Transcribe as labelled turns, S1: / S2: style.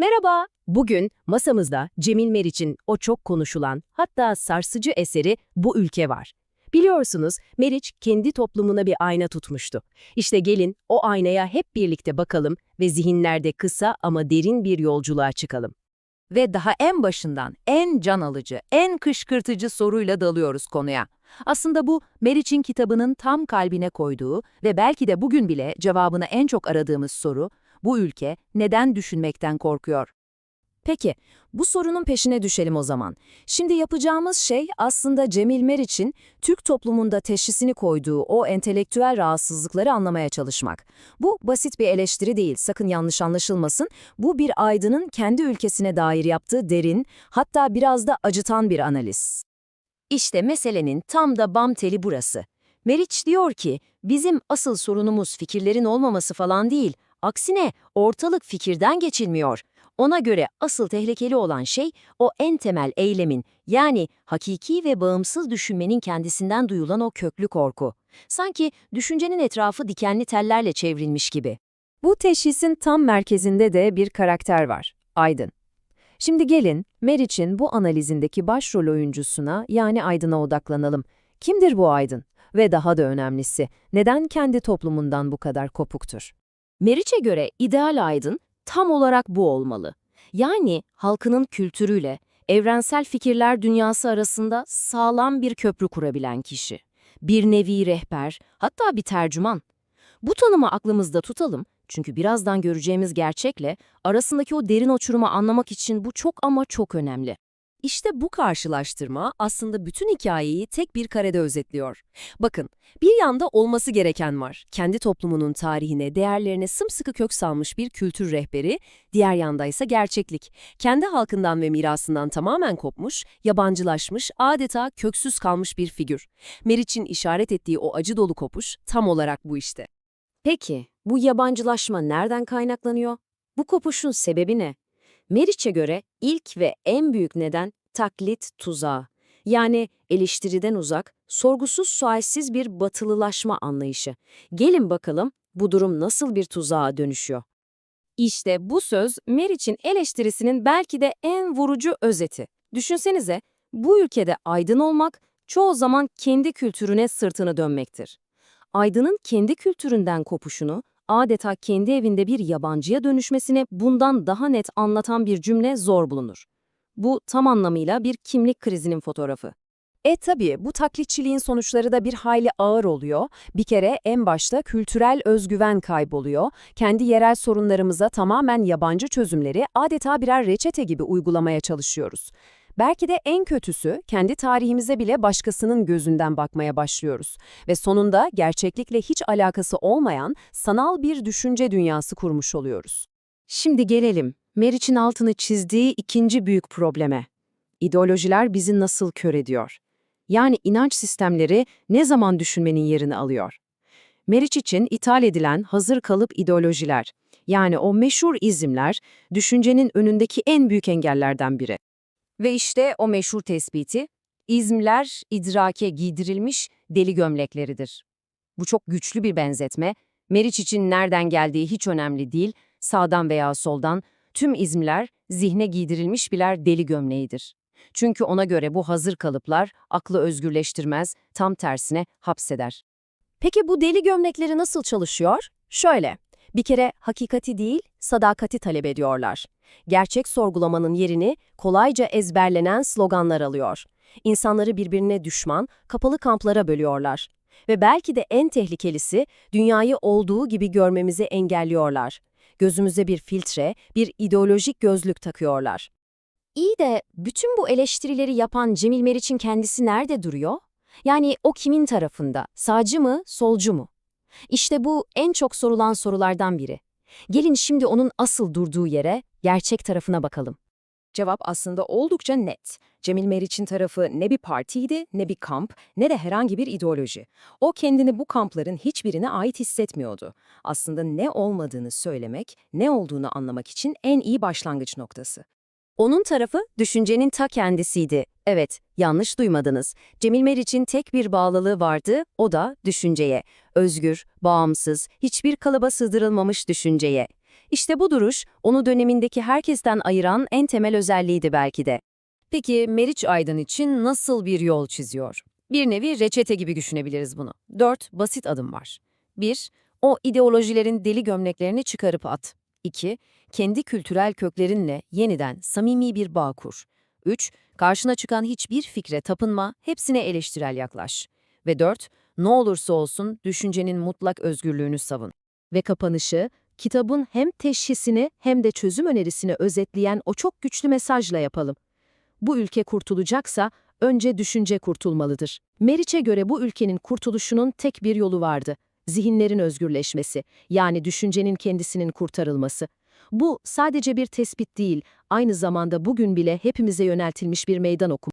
S1: Merhaba. Bugün masamızda Cemil Meriç'in o çok konuşulan, hatta sarsıcı eseri Bu Ülke var. Biliyorsunuz Meriç kendi toplumuna bir ayna tutmuştu. İşte gelin o aynaya hep birlikte bakalım ve zihinlerde kısa ama derin bir yolculuğa çıkalım.
S2: Ve daha en başından en can alıcı, en kışkırtıcı soruyla dalıyoruz konuya. Aslında bu Meriç'in kitabının tam kalbine koyduğu ve belki de bugün bile cevabını en çok aradığımız soru, bu ülke neden düşünmekten korkuyor?
S1: Peki, bu sorunun peşine düşelim o zaman. Şimdi yapacağımız şey aslında Cemil Meriç'in Türk toplumunda teşhisini koyduğu o entelektüel rahatsızlıkları anlamaya çalışmak. Bu basit bir eleştiri değil, sakın yanlış anlaşılmasın. Bu bir aydının kendi ülkesine dair yaptığı derin, hatta biraz da acıtan bir analiz. İşte meselenin tam da bam teli burası. Meriç diyor ki, bizim asıl sorunumuz fikirlerin olmaması falan değil, aksine ortalık fikirden geçilmiyor. Ona göre asıl tehlikeli olan şey o en temel eylemin yani hakiki ve bağımsız düşünmenin kendisinden duyulan o köklü korku. Sanki düşüncenin etrafı dikenli tellerle çevrilmiş gibi. Bu teşhisin tam merkezinde de bir karakter var, Aydın. Şimdi gelin Meriç'in bu analizindeki başrol oyuncusuna yani Aydın'a odaklanalım. Kimdir bu Aydın? Ve daha da önemlisi, neden kendi toplumundan bu kadar kopuktur? Meriç'e göre ideal Aydın tam olarak bu olmalı. Yani halkının kültürüyle, evrensel fikirler dünyası arasında sağlam bir köprü kurabilen kişi. Bir nevi rehber, hatta bir tercüman. Bu tanımı aklımızda tutalım çünkü birazdan göreceğimiz gerçekle arasındaki o derin uçurumu anlamak için bu çok ama çok önemli. İşte bu karşılaştırma aslında bütün hikayeyi tek bir karede özetliyor. Bakın, bir yanda olması gereken var. Kendi toplumunun tarihine, değerlerine sımsıkı kök salmış bir kültür rehberi, diğer yanda ise gerçeklik. Kendi halkından ve mirasından tamamen kopmuş, yabancılaşmış, adeta köksüz kalmış bir figür. Meriç'in işaret ettiği o acı dolu kopuş tam olarak bu işte. Peki, bu yabancılaşma nereden kaynaklanıyor? Bu kopuşun sebebi ne? Meriç'e göre ilk ve en büyük neden taklit tuzağı. Yani eleştiriden uzak, sorgusuz sualsiz bir batılılaşma anlayışı. Gelin bakalım bu durum nasıl bir tuzağa dönüşüyor. İşte bu söz Meriç'in eleştirisinin belki de en vurucu özeti. Düşünsenize, bu ülkede aydın olmak çoğu zaman kendi kültürüne sırtını dönmektir. Aydın'ın kendi kültüründen kopuşunu, adeta kendi evinde bir yabancıya dönüşmesini bundan daha net anlatan bir cümle zor bulunur. Bu tam anlamıyla bir kimlik krizinin fotoğrafı. E tabii bu taklitçiliğin sonuçları da bir hayli ağır oluyor. Bir kere en başta kültürel özgüven kayboluyor. Kendi yerel sorunlarımıza tamamen yabancı çözümleri adeta birer reçete gibi uygulamaya çalışıyoruz. Belki de en kötüsü kendi tarihimize bile başkasının gözünden bakmaya başlıyoruz ve sonunda gerçeklikle hiç alakası olmayan sanal bir düşünce dünyası kurmuş oluyoruz. Şimdi gelelim Meriç'in altını çizdiği ikinci büyük probleme. İdeolojiler bizi nasıl kör ediyor? Yani inanç sistemleri ne zaman düşünmenin yerini alıyor? Meriç için ithal edilen hazır kalıp ideolojiler, yani o meşhur izimler, düşüncenin önündeki en büyük engellerden biri. Ve işte o meşhur tespiti, izmler idrake giydirilmiş deli gömlekleridir. Bu çok güçlü bir benzetme, Meriç için nereden geldiği hiç önemli değil, sağdan veya soldan, tüm izmler zihne giydirilmiş birer deli gömleğidir. Çünkü ona göre bu hazır kalıplar aklı özgürleştirmez, tam tersine hapseder. Peki bu deli gömlekleri nasıl çalışıyor? Şöyle, bir kere hakikati değil, sadakati talep ediyorlar. Gerçek sorgulamanın yerini kolayca ezberlenen sloganlar alıyor. İnsanları birbirine düşman, kapalı kamplara bölüyorlar. Ve belki de en tehlikelisi dünyayı olduğu gibi görmemizi engelliyorlar. Gözümüze bir filtre, bir ideolojik gözlük takıyorlar. İyi de bütün bu eleştirileri yapan Cemil Meriç'in kendisi nerede duruyor? Yani o kimin tarafında? Sağcı mı, solcu mu? İşte bu en çok sorulan sorulardan biri. Gelin şimdi onun asıl durduğu yere, gerçek tarafına bakalım.
S3: Cevap aslında oldukça net. Cemil Meriç'in tarafı ne bir partiydi, ne bir kamp, ne de herhangi bir ideoloji. O kendini bu kampların hiçbirine ait hissetmiyordu. Aslında ne olmadığını söylemek, ne olduğunu anlamak için en iyi başlangıç noktası.
S1: Onun tarafı düşüncenin ta kendisiydi. Evet, yanlış duymadınız. Cemil Meriç'in tek bir bağlılığı vardı, o da düşünceye. Özgür, bağımsız, hiçbir kalıba sığdırılmamış düşünceye. İşte bu duruş, onu dönemindeki herkesten ayıran en temel özelliğiydi belki de.
S3: Peki Meriç Aydın için nasıl bir yol çiziyor? Bir nevi reçete gibi düşünebiliriz bunu. Dört basit adım var. 1. O ideolojilerin deli gömleklerini çıkarıp at. 2. Kendi kültürel köklerinle yeniden samimi bir bağ kur. 3. Karşına çıkan hiçbir fikre tapınma, hepsine eleştirel yaklaş. Ve 4. Ne olursa olsun düşüncenin mutlak özgürlüğünü savun.
S1: Ve kapanışı, kitabın hem teşhisini hem de çözüm önerisini özetleyen o çok güçlü mesajla yapalım. Bu ülke kurtulacaksa önce düşünce kurtulmalıdır. Meriç'e göre bu ülkenin kurtuluşunun tek bir yolu vardı. Zihinlerin özgürleşmesi, yani düşüncenin kendisinin kurtarılması. Bu sadece bir tespit değil, aynı zamanda bugün bile hepimize yöneltilmiş bir meydan okuma.